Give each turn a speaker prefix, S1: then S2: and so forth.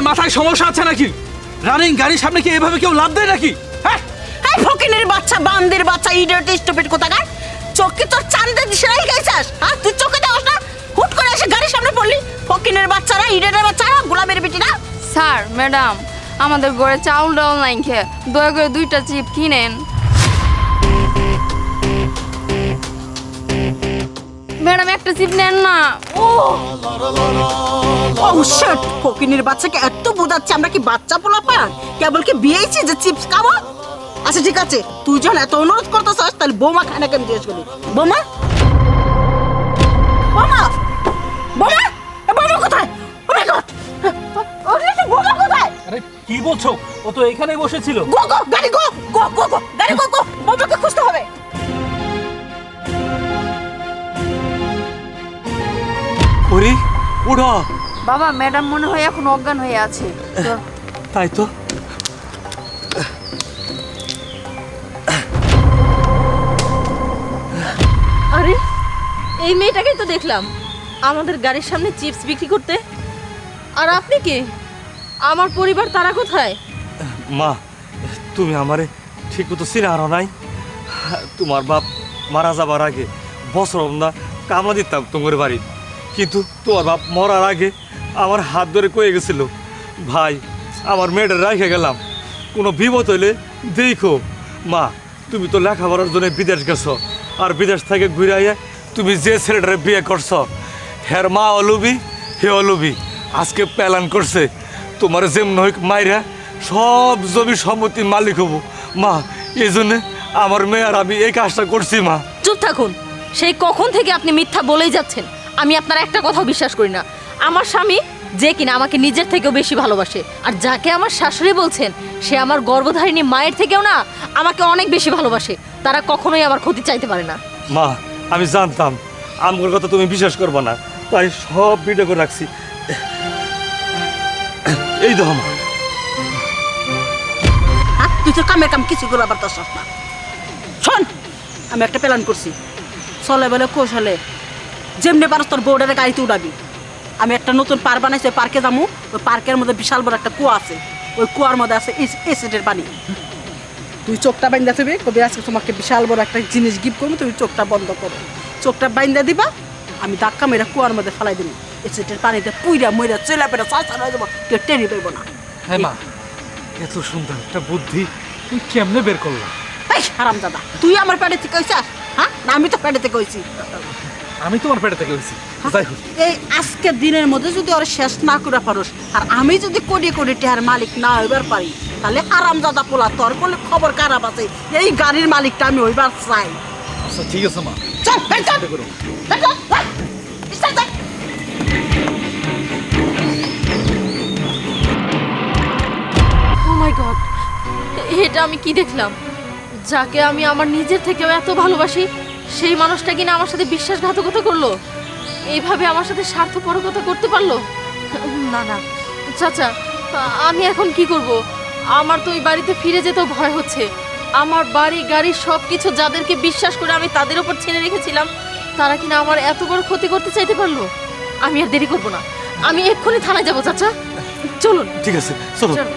S1: মাথায় সমস্যা আছে নাকি? রানিং গাড়ির সামনে কি এভাবে কেউ লাভ দেয় নাকি? হ্যাঁ?
S2: এই ফকিনের বাচ্চা বান্দের বাচ্চা ইডিয়ট স্টুপিড কোথাকার? চোখে তোর চাঁদে দিশাই গাইছাস। হ্যাঁ? তুই চোখে দেওয়াস না? হুট করে এসে গাড়ির সামনে পড়লি। ফকিনের বাচ্চারা ইডিয়টের বাচ্চারা গোলামের বেটিরা।
S3: স্যার ম্যাডাম আমাদের ঘরে চাউল ডাউল নাই খেয়ে। দয়া করে দুইটা চিপ কিনেন। ম্যাডাম একটা চিপ নেন না।
S2: ও শিট ফকিনের বাচ্চাকে এত বোঝাচ্ছে আমরা কি বাচ্চা পোলা পান কেবল কি বিয়েছি যে চিপস খাব? আচ্ছা ঠিক আছে তুই যখন এত অনুরোধ করতেছস তাহলে বৌমা খায় না কেন জিজ্ঞেস করি বৌমা? বৌমা? বৌমা? বৌমা কোথায়? ও মাই গড কোথায়?
S1: আরে কি বলছো? ও তো এখানেই বসেছিল।
S2: গো গো গাড়ি গো গো গো গো গাড়ি গো গো বৌমাকে খুঁজতে হবে।
S1: ওরে উড়া
S3: বাবা ম্যাডাম মনে হয় এখন অজ্ঞান হয়ে আছে।
S1: তাই তো।
S4: আরে এই মেয়েটাকেই তো দেখলাম। আমাদের গাড়ির সামনে চিপস বিক্রি করতে। আর আপনি কি? আমার পরিবার তারা কোথায়?
S5: মা তুমি আমারে ঠিক মতো চিনে আরও নাই। তোমার বাপ মারা যাবার আগে বছর না কামলা দিতাম তোমার বাড়ি কিন্তু তোমার বাপ মরার আগে আমার হাত ধরে কয়ে গেছিল, ভাই, আমার মেয়েটা রেখে গেলাম। কোনো বিপদ হইলে দেখো। মা, তুমি তো লেখাপড়ার জন্য বিদেশ গেছো, আর বিদেশ থেকে ঘুরে তুমি যে ছেলেটারে বিয়ে করছ, হের মা অলুবি, হে অলুবি, আজকে প্ল্যান করছে, তোমার যেমন হোক মাইরা সব জমি সম্পত্তির মালিক হব। মা, এই জন্যে আমার মেয়ে আর আমি এই কাজটা করছি, মা।
S4: চুপ থাকুন। সেই কখন থেকে আপনি মিথ্যা বলেই যাচ্ছেন? আমি আপনার একটা কথাও বিশ্বাস করি না। আমার স্বামী যে কিনা আমাকে নিজের থেকেও বেশি ভালোবাসে আর যাকে আমার শাশুড়ি বলছেন সে আমার গর্ভধারিণী মায়ের থেকেও না আমাকে অনেক বেশি ভালোবাসে। তারা কখনোই আমার ক্ষতি চাইতে পারে না।
S5: মা আমি জানতাম আমগুলোর কথা তুমি বিশ্বাস করব না। তাই সব ভিডিও করে রাখছি। এই দেখো মা।
S2: হ্যাঁ তুই তো কামের কাম কিছু করে আবার না। শোন আমি একটা প্ল্যান করছি। চলে বলে কৌশলে যেমনি পারস তোর বউডারে গাড়িতে উড়াবি। আমি একটা নতুন পার্ক বানাইছি পার্কে যাব ওই পার্কের মধ্যে বিশাল বড় একটা কুয়া আছে। ওই কুয়ার মধ্যে আছে এসিডের পানি তুই চোখটা বাইন্দা থাকবি কবি আজকে তোমাকে বিশাল বড় একটা জিনিস গিফট করব তুমি চোখটা বন্ধ করো। চোখটা বাইন্দা দিবা আমি ধাক্কা মেরে কুয়ার মধ্যে ফেলাই দিবি। এসিডের পানিতে পুইরা মইরা চেলা পেটা চাচা হয়ে যাব কেউ টেনে পাইব না।
S1: হ্যাঁ মা এত সুন্দর একটা বুদ্ধি তুই কেমনে বের করলা?
S2: এই হারাম দাদা তুই আমার পেটে থেকে হ্যাঁ না আমি তো পেটে থেকে
S1: আমি তোমার পেটে থেকে হয়েছি। যাই হোক।
S2: এই আজকের দিনের মধ্যে যদি ওরা শেষ না করে পারোস আর আমি যদি কোটি কোটি টেহার মালিক না হইবার পারি তাহলে আরাম দাদা পোলা তোর করলে খবর খারাপ আছে? এই গাড়ির মালিকটা আমি হইবার চাই।
S1: আচ্ছা ঠিক আছে মা।
S2: চল
S1: করো।
S4: মাই গড এটা আমি কি দেখলাম? যাকে আমি আমার নিজের থেকেও এত ভালোবাসি সেই মানুষটা কিনা আমার সাথে বিশ্বাসঘাতকতা করল? এইভাবে আমার সাথে স্বার্থপরকতা করতে পারল? না না। চাচা আমি এখন কি করব? আমার তো ওই বাড়িতে ফিরে যেতেও ভয় হচ্ছে। আমার বাড়ি গাড়ি সব কিছু যাদেরকে বিশ্বাস করে আমি তাদের ওপর ছেড়ে রেখেছিলাম তারা কিনা আমার এত বড় ক্ষতি করতে চাইতে পারল? আমি আর দেরি করব না। আমি এক্ষুনি থানায় যাব চাচা। চলুন।
S5: ঠিক আছে চলো
S4: চলো